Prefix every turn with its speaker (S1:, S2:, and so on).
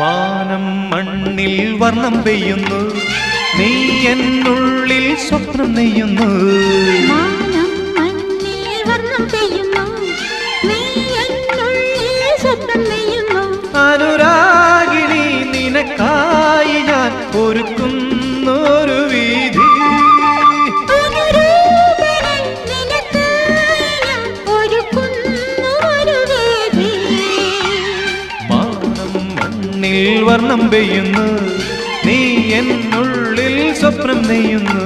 S1: മാനം മണ്ണിൽ വർണം പെയ്യുന്നു. നീ എന്നുള്ളിൽ സ്വപ്നം നെയ്യുന്നു.
S2: മാനം മണ്ണിൽ വർണം പെയ്യുന്നു.
S1: മണ്ണിൽ വർണം പെയ്യുന്നു. നീ എന്നുള്ളിൽ സ്വപ്നം നെയ്യുന്നു.